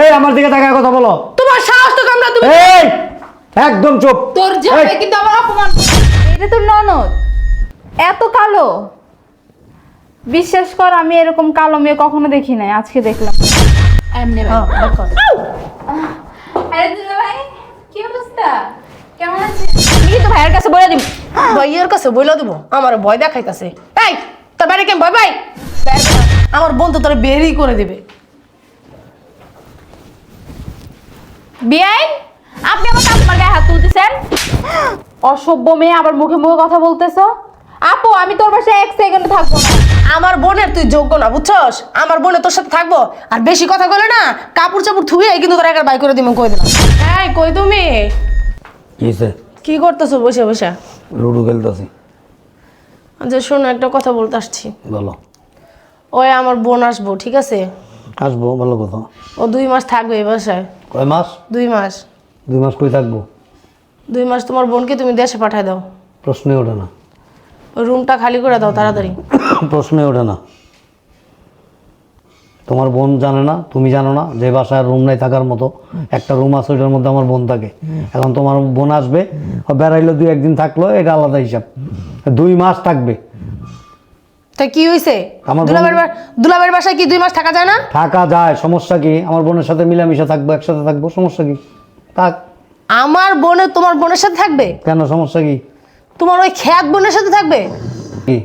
এই আমার দিকে তাকায় কথা বলো। তোমার সাহস তো কামড়া তুমি এই একদম চুপ। তোর যাবে এই, কিন্তু আমার অপমান। এটা তো ননদ? এত কালো। বিশ্বাস কর আমি এরকম কালো মেয়ে কখনো দেখি নাই আজকে দেখলাম। এমনি ভাই। হ্যাঁ। বের আরে দুলা ভাই কি অবস্থা? কেমন আছিস? আমি তো ভাইয়ের কাছে বলে দিবি ভাইয়ের কাছে বইলা দিব আমার ভয় দেখাইতাছে। এই তোর বাড়ি কেন ভয় ভাই। আমার বোন তো তোর বেরি করে দিবে। বিয়াই আপনি আমার কাকুমার গায়ে হাত তুলতেছেন? অসভ্য মেয়ে আবার মুখে মুখে কথা বলতেছো? আপু আমি তোর পাশে এক সেকেন্ড থাকব না। আমার বোনের তুই যোগ্য না বুঝছস? আমার বোনে তোর সাথে থাকব। আর বেশি কথা বলে না কাপড় চাপড় ধুয়ে কিন্তু তোর একার বাই করে দিব কই দিলাম। এই কই তুমি? কিসে কি করতেছো? বসে বসে। লুডু খেলতেছি। যে শোনো একটা কথা বলতে আসছি। বলো। ওই আমার বোন আসব ঠিক আছে? আসব ভালো কথা। ও দুই মাস থাকবে এই বাসায়। কয় মাস? দুই মাস। দুই মাস কই থাকব? দুই মাস তোমার বোনকে তুমি দেশে পাঠায় দাও। প্রশ্নে ওঠে না। ওই রুমটা খালি করে দাও তাড়াতাড়ি। প্রশ্নে ওঠে না। তোমার বোন জানে না তুমি জানো না যে বাসায় রুম নাই থাকার মতো। একটা রুম আছে ওইটার মধ্যে আমার বোন থাকে। এখন তোমার বোন আসবে বেড়াইলো দুই একদিন থাকল এটা আলাদা হিসাব। দুই মাস থাকবে। তা কি হয়েছে আমার দুলাবের দুলাবের বাসায় কি দুই মাস থাকা যায় না? থাকা যায় সমস্যা কি? আমার বোনের সাথে মিলামিশা থাকব একসাথে থাকব সমস্যা কি? থাক। আমার বোনে তোমার বোনের সাথে থাকবে? কেন সমস্যা কি? তোমার ওই খ্যাত বোনের সাথে থাকবে? কি?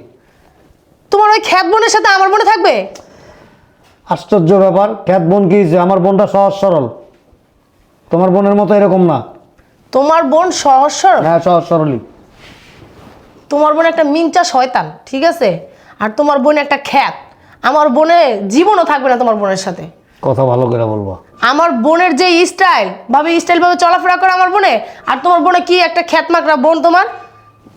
তোমার ওই খ্যাত বোনের সাথে আমার বোনে থাকবে? আশ্চর্য ব্যাপার খ্যাত বোন কি যে আমার বোনটা সহজ সরল। তোমার বোনের মতো এরকম না। তোমার বোন সহজ সরল? হ্যাঁ সহজ সরলই। তোমার বোন একটা মিংচা শয়তান ঠিক আছে? আর তোমার বোন একটা খ্যাত। আমার বোনে জীবনও থাকবে না তোমার বোনের সাথে। কথা ভালো করে বলব। আমার বোনের যে স্টাইল ভাবে স্টাইল ভাবে চলাফেরা করে আমার বোনে আর তোমার বোনে কি একটা খ্যাত মাকড়া বোন তোমার?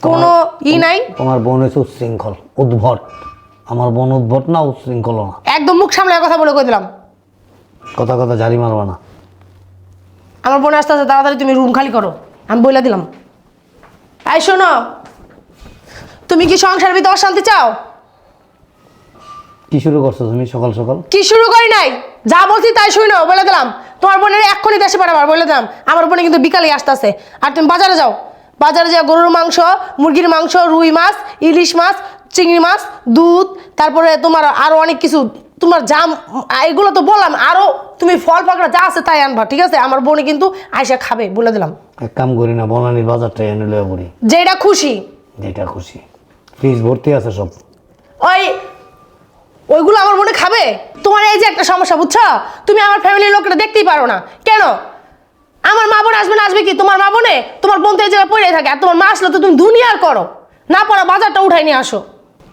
কোনো ই নাই? তোমার বোন হচ্ছে উচ্ছৃঙ্খল উদ্ভট। আমার বোন উদ্ভট না উচ্ছৃঙ্খল না। একদম মুখ সামলে কথা বলে কই দিলাম? কথা কথা জারি মারবা না। আমার বোন আস্তে আস্তে তাড়াতাড়ি তুমি রুম খালি করো আমি বলে দিলাম। তাই শোনো তুমি কি সংসার ভিতরে অশান্তি চাও? কি শুরু করছ তুমি সকাল সকাল? কি শুরু করি নাই? যা বলছি তাই শুনো বলে দিলাম। তোমার বোনের এক্ষুনি দেশে পাঠাবার বলে দিলাম। আমার বোনে কিন্তু বিকালে আসতেছে। আর তুমি বাজারে যাও। বাজারে যাও গরুর মাংস মুরগির মাংস রুই মাছ ইলিশ মাছ চিংড়ি মাছ দুধ তারপরে তোমার আরও অনেক কিছু তোমার জাম এগুলো তো বললাম আরও তুমি ফল পাকড়া যা আছে তাই আনবা ঠিক আছে? আমার বোনে কিন্তু আইসা খাবে বলে দিলাম। এক কাম করি না বনানির বাজারটা এনে লয়ে পড়ি। যেটা খুশি। যেটা খুশি। ফ্রিজ ভর্তি আছে সব। ওই ওইগুলো আমার মনে খাবে? তোমার এই যে একটা সমস্যা বুঝছ? তুমি আমার ফ্যামিলির লোকটা দেখতেই পারো না। কেন? আমার মা বোন আসবে না আসবে কি? তোমার মা বোনে? তোমার বোন তো এই জায়গায় পড়ে থাকে। আর তোমার মা আসলে তো তুমি দুনিয়ার করো। না পড়া বাজারটা উঠাই নিয়ে আসো।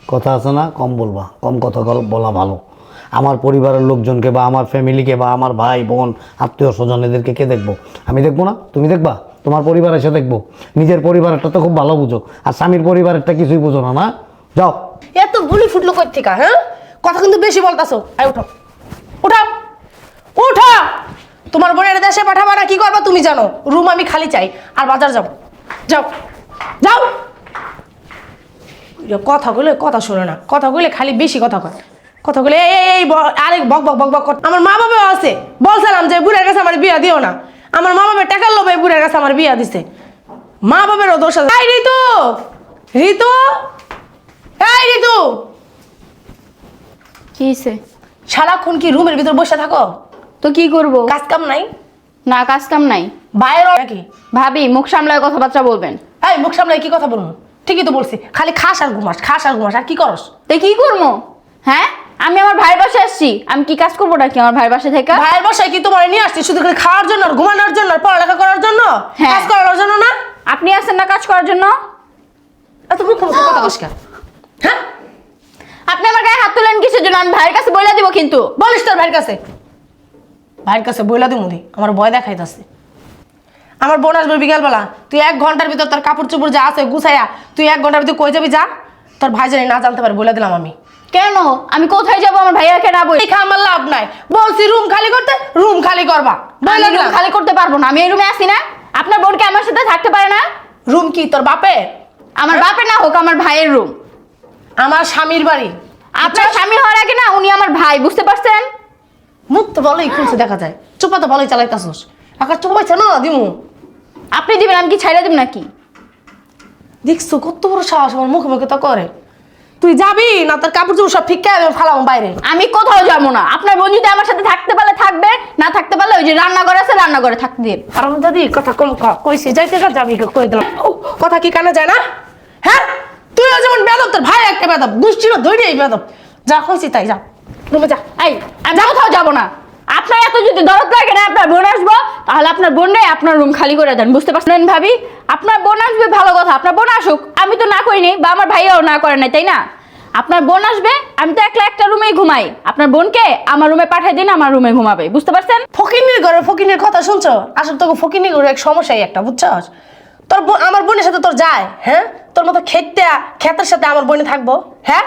কথা আছে না? কম বলবা। কম কথা বল- বলা ভালো। আমার পরিবারের লোকজনকে বা আমার ফ্যামিলিকে বা আমার ভাই বোন আত্মীয় স্বজন এদেরকে কে দেখব? আমি দেখব না? তুমি দেখবা? তোমার পরিবার এসে দেখব। নিজের পরিবারেরটা তো খুব ভালো বুঝো। আর স্বামীর পরিবারেরটা কিছুই বুঝো না না? যাও। এত বুলি ফুটলো কই থেকে হ্যাঁ? কথা কিন্তু বেশি বলতাছো। আই উঠো। উঠাও উঠো। তোমার বোনের দেশে পাঠাবা না কি করবা তুমি জানো? রুম আমি খালি চাই আর বাজার যাও যাও। যাও। এ কথা বলে কথা শোনে না। কথা বলে খালি বেশি কথা কয়। কথা বলে এই এই, আরেক বক বক বক বক। আমার মা বাবা আছে। বলছিলাম যে বুড়ের কাছে আমার বিয়া দিও না। আমার মা বাবা টাকার লোভে বুড়ের কাছে আমার বিয়া দিছে। মা বাবারও দোষ আছে। ঋতু! ঋতু! এই ঋতু! কি হয়েছে সারাক্ষণ কি রুমের ভিতর বসে থাকো? তো কি করব? কাজ কাম নাই? না কাজ কাম নাই। বাইরে নাকি ভাবি মুখ সামলায় কথাবার্তা বলবেন। এই মুখ সামলাই কি কথা বলব? ঠিকই তো বলছি খালি খাস আর ঘুমাস খাস আর ঘুমাস আর কি করস? তো কি করব? হ্যাঁ? আমি আমার ভাইয়ের বাসায় আসছি। আমি কি কাজ করব নাকি আমার ভাইয়ের বাসায় থেকে? ভাইয়ের বসায় কি তোমার নিয়ে আসছি? শুধু খালি খাওয়ার জন্য আর ঘুমানোর জন্য আর পড়ালেখা করার জন্য? হ্যাঁ। কাজ করার জন্য না? আপনি আসেন না কাজ করার জন্য? এত মুখ কথা কস হ্যাঁ? আপনি আমার গায়ে হাত তুলেন কিসের জন্য? আমি ভাইয়ের কাছে বইলা দিব কিন্তু। বলিস তোর ভাইয়ের কাছে। ভাইয়ের কাছে বইলা দিই মুদি। আমার ভয় দেখাইতাছে। আমার বোন আসবে বিকালবেলা। তুই এক ঘণ্টার ভিতর তোর কাপড় চোপড় যা আছে গুছাইয়া তুই এক ঘণ্টার ভিতর কই যাবি যা? তোর ভাই জানি না জানতে পারে বলে দিলাম আমি। কেন? আমি কোথায় যাব? আমার ভাইয়াকে না খা আমার লাভ নাই। বলছি রুম খালি করতে রুম খালি করবা। বলে রুম খালি করতে পারব না। আমি এই রুমে আসি না। আপনার বোনকে আমার সাথে থাকতে পারে না। রুম কি? তোর বাপের? আমার বাপের না হোক আমার ভাইয়ের রুম। আমার স্বামীর বাড়ি। আপনার স্বামী হওয়ার আগে না উনি আমার ভাই বুঝতে পারছেন? মুখ তো বলোই খুলছে দেখা যায়। চোপা তো ভালোই চালাইতাছস। আকাশ চোপাইছে না দিমু? আপনি দিবেন আমি কি ছাইড়া দিব নাকি? দেখছ কত বড় সাহস আমার মুখে মুখে তো করে। তুই যাবি না তোর কাপড় চোপড় সব ঠিক করে ফালাম বাইরে। আমি কোথাও যাব না। আপনার বোন যদি আমার সাথে থাকতে পারলে থাকবে না থাকতে পারলে ওই যে রান্নাঘর আছে রান্নাঘরে থাকতে দিন। কারণ দাদি কথা কম কইছি যাইতে যাবি কই দিলাম। কথা কি কানে যায় না? হ্যাঁ? তুইও যেমন বেদব তোর ভাই একটা বেদব দুষ্টিরও ধৈর্যই বেদব যা কইছি তাই যা। রুমে যা। এই আমি কোথাও যাব না। আপনার এত যদি দরদ লাগে না আপনার বোন আসব তাহলে আপনার বোন নেই আপনার রুম খালি করে দেন বুঝতে পারছেন? ভাবি আপনার বোন আসবে ভালো কথা আপনার বোন আসুক আমি তো না করিনি বা আমার ভাইয়াও না করে নাই তাই না? আপনার বোন আসবে আমি তো একলা একটা রুমেই ঘুমাই আপনার বোনকে আমার রুমে পাঠিয়ে দিন আমার রুমে ঘুমাবে বুঝতে পারছেন? ফকিনির ঘরে ফকিনির কথা শুনছো? আসলে তোকে ফকিনির ঘরে এক সমস্যাই একটা বুঝছ তোর আমার বোনের সাথে তোর যায় হ্যাঁ? তোর মতো খেতে খেতের সাথে আমার বোনে থাকব? হ্যাঁ?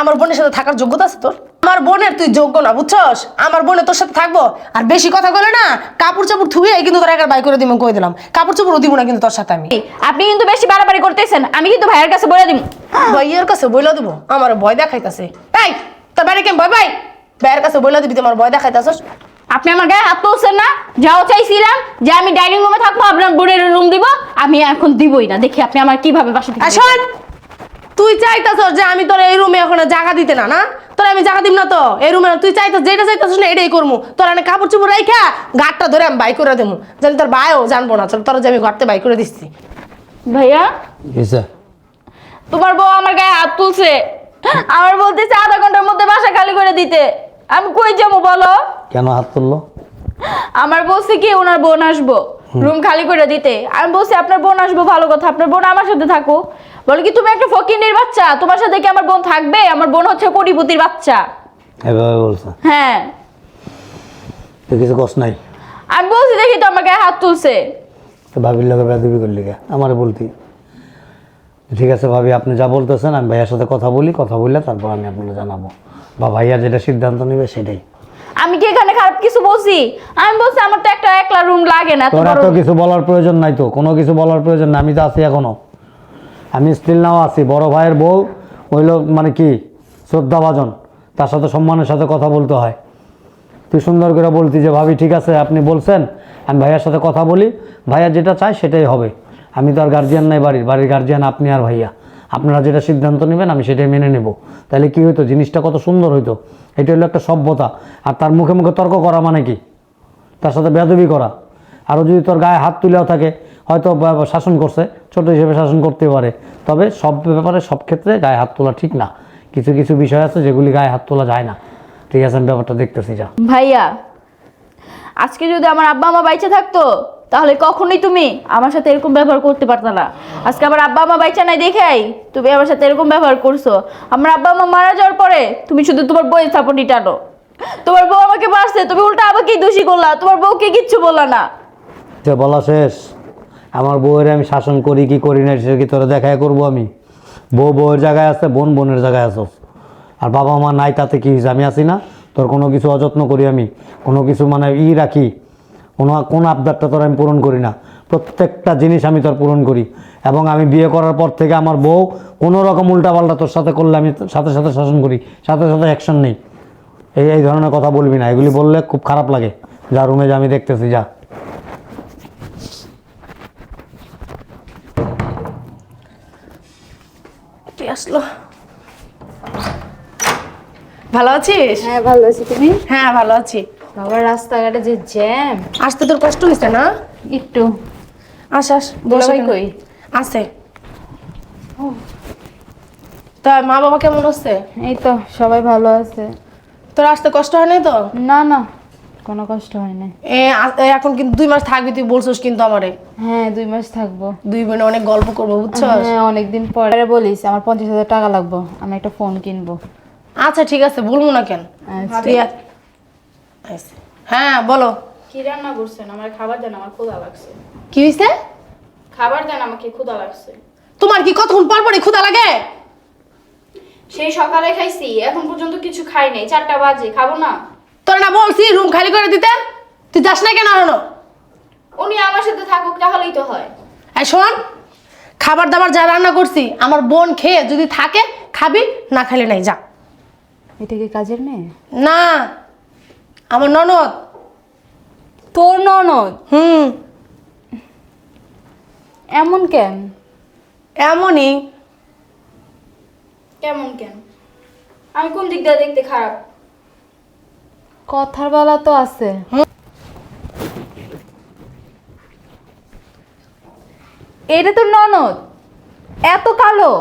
আমার বোনের সাথে থাকার যোগ্যতা আছে তোর? আমার বোনের তুই যোগ্য না বুঝছস? আমার বোনে তোর সাথে থাকব? আর বেশি কথা বলে না কাপড় চাপড় ধুয়ে কিন্তু তোর একার বাই করে দিব কই দিলাম। কাপড় চাপড় দিব না কিন্তু তোর সাথে আমি। আপনি কিন্তু বেশি বাড়াবাড়ি করতেছেন আমি কিন্তু ভাইয়ের কাছে বলে দিব ভাইয়ের কাছে বইলা দিব আমার ভয় দেখাইতাছে। এই তোর বাইরে কেন ভয় ভাই। ভাইয়ের কাছে বইলা দিবি তোমার ভয় দেখাইতাছস? আপনি আমার গায়ে হাত তুলছেন না? যাও চাইছিলাম যে আমি ডাইনিং রুমে থাকব আপনার বোনের রুম দিব আমি এখন দিবই না। দেখি আপনি আমার কীভাবে বাসা থেকে শোন তুই চাইতাছস যে আমি তোর এই রুমে এখন জায়গা দিতে না না? তোর আমি জায়গা দিব না তো? এই রুমে তুই চাইতাস যেটা চাইতাছস না এটাই করব তোর আমি কাপড় চুপড় রাইখা গাটটা ধরে আমি বাই করে দেবো জানি তোর ভাইও জানব না চল তোর যে আমি ঘরতে বাই করে দিচ্ছি। ভাইয়া? তোমার বউ আমার গায়ে হাত তুলছে। আমার বলতেছে আধা ঘণ্টার মধ্যে বাসা খালি করে দিতে। আমি কই যাব বলো? কেন হাত তুললো? আমার বলছে কি ওনার বোন আসব রুম খালি করে দিতে। আমি বলছি আপনার বোন আসব ভালো কথা আপনার বোন আমার সাথে থাকো বলে কি তুমি একটা ফকিনের বাচ্চা তোমার সাথে কি আমার বোন থাকবে? আমার বোন হচ্ছে কোটিপতির বাচ্চা। এভাবে বলছে? হ্যাঁ। তুই কিছু কষ্ট নাই? আমি বলছি দেখি তো আমাকে হাত তুলছে। তো ভাবির লোকে বেদবি করলি গে আমার বলতি। ঠিক আছে ভাবি আপনি যা বলতেছেন আমি ভাইয়ার সাথে কথা বলি কথা বললে তারপর আমি আপনাকে জানাব। বা ভাইয়া যেটা সিদ্ধান্ত নেবে সেটাই। আমি কি এখানে খারাপ কিছু বলছি? আমি বলছি আমার তো একটা একলা রুম লাগে না তোর এত কিছু বলার প্রয়োজন নাই তো কোনো কিছু বলার প্রয়োজন নাই আমি তো আছি এখনও। আমি স্টিল নাও আছি বড় ভাইয়ের বউ হইল মানে কি শ্রদ্ধাভাজন তার সাথে সম্মানের সাথে কথা বলতে হয়। তুই সুন্দর করে বলতি যে ভাবি ঠিক আছে আপনি বলছেন আমি ভাইয়ার সাথে কথা বলি ভাইয়া যেটা চায় সেটাই হবে। আমি তো আর গার্জিয়ান নাই বাড়ির বাড়ির গার্জিয়ান আপনি আর ভাইয়া। আপনারা যেটা সিদ্ধান্ত নেবেন, আমি সেটাই মেনে নেব। তাহলে কি হইতো? জিনিসটা কত সুন্দর হইতো। এটা হলো একটা সভ্যতা। আর তার মুখে মুখে তর্ক করা মানে কি? তার সাথে বেদবি করা। আরও যদি তোর গায়ে হাত তুলেও থাকে, হয়তো শাসন করছে, ছোট হিসেবে শাসন করতে পারে। তবে সব ব্যাপারে, সব ক্ষেত্রে গায়ে হাত তোলা ঠিক না। কিছু কিছু বিষয় আছে যেগুলি গায়ে হাত তোলা যায় না। ঠিক আছে, আমি ব্যাপারটা দেখতেছি, যা। ভাইয়া, আজকে যদি আমার আব্বা মা বাইচে থাকতো তাহলে কখনোই তুমি আমার সাথে এরকম ব্যবহার করতে পারতো না। আজকে আমার আব্বা মা বাইচা নাই দেখাই তুমি আমার সাথে এরকম ব্যবহার করছ। আমার আব্বা মা মারা যাওয়ার পরে তুমি শুধু তোমার বইয়ের সাপোর্টই টানো। তোমার বউ আমাকে মারছে, তুমি উল্টা আমাকেই দোষী করলা, তোমার বউকে কিচ্ছু বললা না। যে বলা শেষ। আমার বউয়ের আমি শাসন করি, কি করি না সে কি তোরা দেখায় করব আমি? বউ বউয়ের জায়গায় আছে, বোন বোনের জায়গায় আছো আর বাবা মা নাই, তাতে কি আমি আছি না। তোর কোনো কিছু অযত্ন করি আমি। কোনো কিছু মানে ই রাখি। কোনো কোন আবদারটা তোর আমি পূরণ করি না। প্রত্যেকটা জিনিস আমি তোর পূরণ করি। এবং আমি বিয়ে করার পর থেকে আমার বউ কোনো রকম উল্টাপাল্টা তোর সাথে করলে আমি সাথে সাথে শাসন করি সাথে সাথে অ্যাকশন নেই। এই এই ধরনের কথা বলবি না। এগুলি বললে খুব খারাপ লাগে। যা রুমে যা আমি দেখতেছি যা। আসলো। ভালো আছিস? হ্যাঁ ভালো আছি। তুমি? হ্যাঁ ভালো আছি। বাবার রাস্তাঘাটে যে জ্যাম আসতে তোর কষ্ট হয়েছে না? একটু। আস আস দুলাভাই বসে কই? আছে। তা মা বাবা কেমন হচ্ছে এই তো সবাই ভালো আছে। তোর আসতে কষ্ট হয় নাই তো? না না কোনো কষ্ট হয় না এ এখন কিন্তু দুই মাস থাকবি তুই বলছিস কিন্তু আমারে। হ্যাঁ দুই মাস থাকব। দুই বোনে অনেক গল্প করব বুঝছ হ্যাঁ অনেকদিন পরে। বলিস আমার পঞ্চাশ হাজার টাকা লাগবো। আমি একটা ফোন কিনবো। আচ্ছা ঠিক আছে বলব না কেন? আচ্ছা। তুই। হ্যাঁ বলো। কি রান্না করছেন? আমার খাবার দেন আমার ক্ষুধা লাগছে। কি হয়েছে খাবার দেন আমাকে ক্ষুধা লাগছে। তোমার কি কতক্ষণ পর পরই ক্ষুধা লাগে? সেই সকালে খাইছি এখন পর্যন্ত কিছু খাই নাই। চারটা বাজে খাব না। তোর না বলছি রুম খালি করে দিতে। তুই যাস না কেন আনো উনি আমার সাথে থাকুক তাহলেই তো হয়। এই শোন খাবার দাবার যা রান্না করছি আমার বোন খেয়ে যদি থাকে খাবি না খেলে নাই যা। এটা কি কাজের মেয়ে? না। আমার ননদ। তোর ননদ? হুম। এমন কেন? এমনই। কেমন কেন? আমি কোন দিক দিয়ে দেখতে খারাপ? কথার বেলা তো আছে। এটা তো ননদ? এত কালো?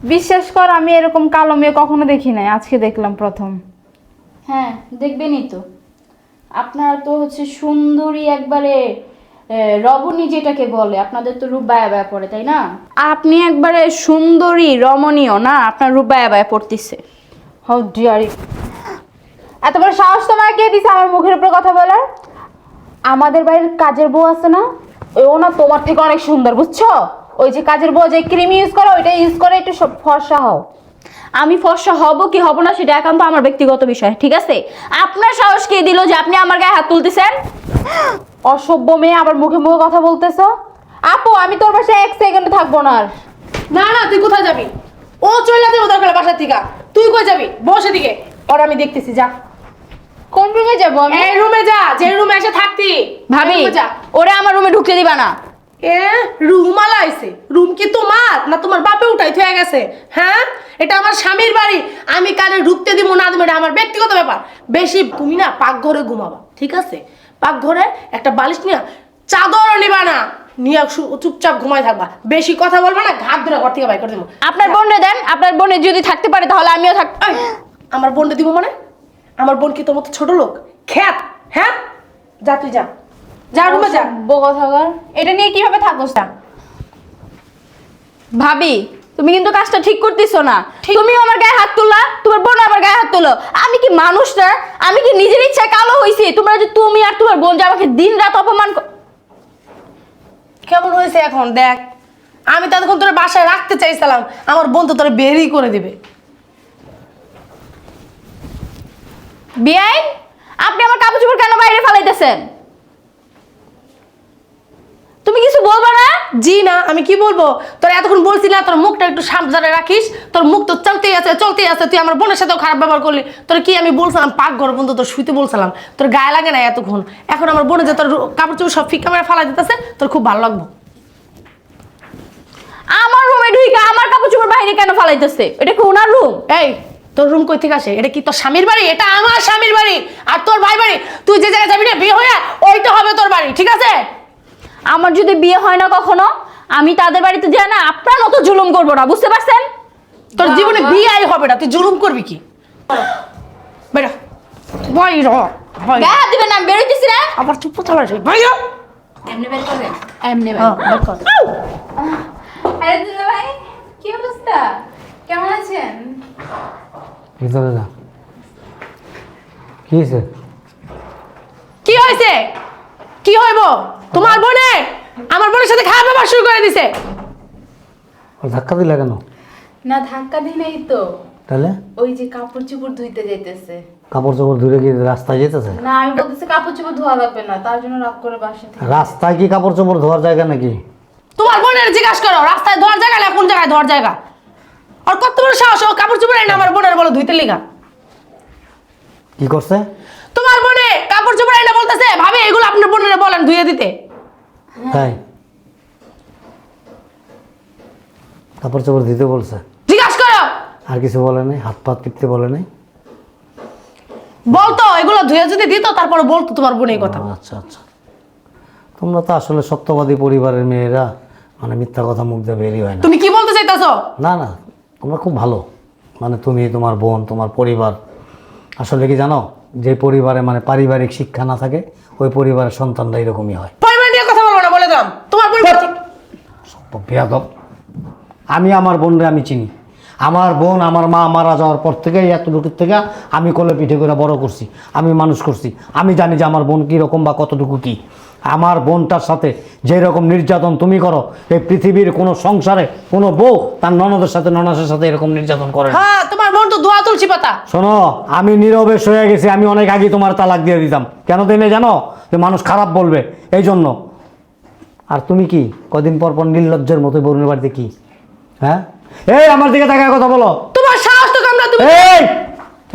বিশ্বাস কর আমি এরকম কালো মেয়ে কখনো দেখি নাই। আজকে দেখলাম প্রথম। হ্যাঁ দেখবেনই তো। আপনারা তো হচ্ছে সুন্দরী একবারে রমণী যেটাকে বলে আপনাদের তো রূপ বায়া বায়া পড়ে তাই না? আপনি একবারে সুন্দরী রমণীয় না আপনার রূপ বায়া বায়া পড়তেছে। হাউ ডিয়ারি এত বড় সাহস তোমার কে দিছে আমার মুখের উপর কথা বলার? আমাদের বাড়ির কাজের বউ আছে না? ও না তোমার থেকে অনেক সুন্দর বুঝছ? ওই যে কাজের বউ যে ক্রিম ইউজ করো ওইটা ইউজ করে একটু ফর্সা হও। আমি ফর্সা হব কি হব না সেটা একান্ত আমার ব্যক্তিগত বিষয় ঠিক আছে? আপনার সাহস কে দিল যে আপনি আমার গায়ে হাত তুলতেছেন? অসভ্য মেয়ে আবার মুখে মুখে কথা বলতেছো? আপু আমি তোর বাসায় এক সেকেন্ড থাকব না আর। না না তুই কোথায় যাবি? ও চলে যাবে দরকার বাসা থেকে। তুই কই যাবি? বসে দিকে ওর আমি দেখতেছি যা। কোন রুমে যাব আমি? এই রুমে যা যে রুমে এসে থাকতি। ভাবি ওরে আমার রুমে ঢুকতে দিবা না। এ রুম আইছে। রুম কি তোমার না তোমার বাপে উঠাই হয়ে গেছে? হ্যাঁ? এটা আমার স্বামীর বাড়ি। আমি কানে ঢুকতে দিব না দিব এটা আমার ব্যক্তিগত ব্যাপার। বেশি তুমি না পাকঘরে ঘুমাবা ঠিক আছে? পাকঘরে একটা বালিশ নিয়ে চাদরও নিবা না। নিয়ে চুপচাপ ঘুমাই থাকবা। বেশি কথা বলবা না ঘাট ধরে ঘর থেকে বাই করে দেবো। আপনার বোনরে দেন আপনার বোনে যদি থাকতে পারে তাহলে আমিও থাক আমার বোনটা দিব মানে? আমার বোন কি তোর মতো ছোট লোক? খ্যাত হ্যাঁ? যা তুই যা। যা রুমে যা। কথাকার এটা নিয়ে কীভাবে থাকোস না ভাবি তুমি কিন্তু কাজটা ঠিক করতেছো না। তুমি আমার গায়ে হাত তুললা তোমার বোন আমার গায়ে হাত তুলো। আমি কি মানুষ না? আমি কি নিজের ইচ্ছায় কালো হইছি? তোমরা যে তুমি আর তোমার বোন যে আমাকে দিন রাত অপমান কেমন হয়েছে এখন? দেখ আমি ততক্ষণ তোর বাসায় রাখতে চাইছিলাম। আমার বোন তো তোর বেরই করে দিবে। বিয়াই আপনি আমার কাপড় চোপড় কেন বাইরে ফালাইতেছেন? কিছু বলবা না? জি না আমি কি বলব? তোর এতক্ষণ বলছি না তোর মুখটা একটু সাবধানে রাখিস। তোর মুখ তো চলতেই আছে চলতেই আছে। তুই আমার বোনের সাথেও খারাপ ব্যবহার করলি। তোর কি আমি বলছিলাম? পাক ঘর বন্ধু তোর শুইতে বলছিলাম। তোর গায়ে লাগে না এতক্ষণ। এখন আমার বোনে যে তোর কাপড় চোপড় সব ফিকা মেরে ফালাই দিতেছে তোর খুব ভালো লাগবে। আমার রুমে ঢুইকা আমার কাপড় চোপড় বাইরে কেন ফালাইতেছে? এটা কি ওনার রুম? এই তোর রুম কই থেকে আসে? এটা কি তোর স্বামীর বাড়ি? এটা আমার স্বামীর বাড়ি। আর তোর ভাই বাড়ি? তুই যে জায়গায় যাবি না বিয়ে হয়ে ওইটা হবে তোর বাড়ি ঠিক আছে? আমার যদি বিয়ে হয় না কখনো আমি তাদের বাড়িতে যাই না আপনার মতো জুলুম করব না বুঝতে পারছেন? তোর জীবনে বিয়েই হবে না তুই জুলুম করবি কি? বেটা ভাই গায়ে হাত দিবেন না আমি বেরোইতেছি না। আবার চুপ চালা ভাই র। এমনি বের করবেন? এমনি হ্যাঁ, বের কর। আরে দিদা ভাই কি অবস্থা? কেমন আছেন? ভিতরে কি হয়েছে? কি হয়েছে? কি হইব? তোমার বোনে আমার বোনের সাথে খারাপ ব্যবহার শুরু করে দিছে। ধাক্কা দিলে কেন? না ধাক্কা দিই নাই তো। তাহলে? ওই যে কাপড় চোপড় ধুইতে যাইতেছে। কাপড় চোপড় ধুলে কি রাস্তায় যেতেছে না আমি বলতেছি কাপড় চোপড় ধোয়া লাগবে না তার জন্য রাগ করে বাসা থেকে রাস্তায় কি কাপড় চোপড় ধোয়ার জায়গা নাকি? তোমার বোনের জিজ্ঞাসা করো রাস্তায় ধোয়ার জায়গা না কোন জায়গায় ধোয়ার জায়গা? আর কত বড় সাহস ও কাপড় চোপড় না আমার বোনের বলো ধুইতে লিগা। কি করছে? তোমার বোনে কাপড় চোপড় না বলতেছে ভাবে এগুলো আপনার বোনের বলেন ধুয়ে দিতে? তাই কাপড় চোপড় দিতে বলছে। জিজ্ঞাসা করো। আর কিছু বলে নাই হাত পা টিপতে বলে নাই। বলতো এগুলো ধুয়ে যদি দিত তারপরে বলতো তোমার বোন এই কথা। আচ্ছা আচ্ছা। তোমরা তো আসলে সত্যবাদী পরিবারের মেয়েরা মানে মিথ্যা কথা মুখ দিয়ে বেরিয়ে হয় না। তুমি কি বলতে চাইতেছো? না না তোমরা খুব ভালো। মানে তুমি তোমার বোন তোমার পরিবার। আসলে কি জানো? যে পরিবারে মানে পারিবারিক শিক্ষা না থাকে ওই পরিবারের সন্তানরা এরকমই হয়। পরিবার নিয়ে কথা বলব না বলে দাম তোমার পরিবার বেয়াদব আমি আমার বোনরে আমি চিনি। আমার বোন আমার মা মারা যাওয়ার পর থেকে এতটুকুর থেকে আমি কোলে পিঠে করে বড় করছি আমি মানুষ করছি। আমি জানি যে আমার বোন কীরকম বা কতটুকু কি। আমার বোনটার সাথে যেই রকম নির্যাতন তুমি করো এই পৃথিবীর কোনো সংসারে কোনো বউ তার ননদের সাথে ননাসের সাথে এরকম নির্যাতন করে হ্যাঁ তোমার বোন তো দোয়া তুলছি পাতা। শোনো আমি নীরবে সয়ে গেছি আমি অনেক আগে তোমার তালাক দিয়ে দিতাম। কেন দিনে জানো? যে মানুষ খারাপ বলবে এই জন্য আর তুমি কি? কদিন পর পর নির্লজ্জের মতো বরুণের বাড়িতে কি? হ্যাঁ? এই আমার দিকে তাকায় কথা বলো। তোমার সাহস তো কামড়া তুমি এই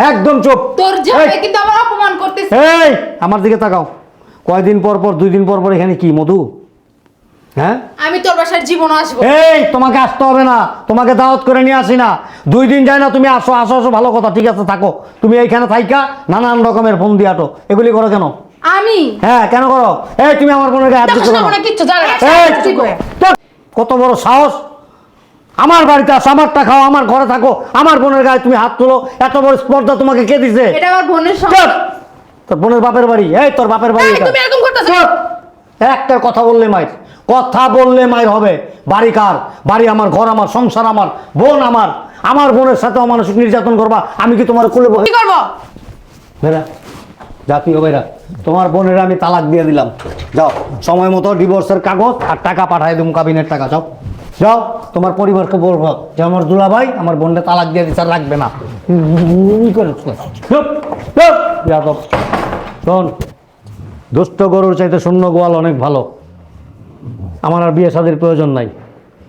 একদম চুপ। তোর জামাই কিন্তু আমার অপমান করতেছে। এই আমার দিকে তাকাও। কয়দিন পর পর দুই দিন পর পর এখানে কি মধু? হ্যাঁ? আমি তোর বাসার জীবনও আসব। এই তোমাকে আসতে হবে না। তোমাকে দাওয়াত করে নিয়ে আসি না। দুই দিন যায় না তুমি আসো আসো আসো ভালো কথা ঠিক আছে থাকো। তুমি এইখানে থাইকা নানান রকমের ফোন দিয়ে আটো। এগুলি করো কেন? আমি? হ্যাঁ কেন করো? এই তুমি আমার বোনের গায়ে হাত দিচ্ছ কেন? কত বড় সাহস? আমার বাড়িতে আসো আমারটা খাও আমার ঘরে থাকো আমার বোনের গায়ে তুমি হাত তুলো এত বড় স্পর্ধা তোমাকে কে দিছে? এটা আমার বোনের তোর বোনের বাপের বাড়ি? এই তোর বাপের বাড়ি এটা। তুমি এরকম করতেছো চুপ! একটা কথা বললে মায়ের। কথা বললে মায়ের হবে। বাড়ি কার? বাড়ি আমার ঘর আমার সংসার আমার বোন আমার। আমার বোনের সাথে অমানসিক নির্যাতন করবা আমি কি তোমার কোলে বসে কি করব? বেরা জাতীয় বেরা তোমার বোনের আমি তালাক দিয়ে দিলাম। যাও সময় মতো ডিভোর্সের কাগজ আর টাকা পাঠাই দেবো কাবিনের টাকা যাও। যাও তোমার পরিবারকে বলব যে আমার দুলা ভাই আমার বোনটা তালাক দিয়ে দিচ্ছে আর রাখবে না। হুম, করে চুপ, চুপ, যাদব। শোন, দুষ্ট গরুর চাইতে শূন্য গোয়াল অনেক ভালো। আমার আর বিয়ে শাদির প্রয়োজন নাই।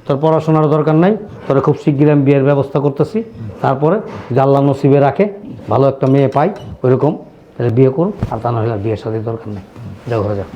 তোর পড়াশোনার দরকার নাই। তোর খুব শিগগির আমি বিয়ের ব্যবস্থা করতেছি। তারপরে জাল্লা নসিবে রাখে, ভালো একটা মেয়ে পাই, ওইরকম। তাহলে বিয়ে করুন আর তা নাহলে বিয়ের শাদির দরকার নেই। যাও ঘরে যাও।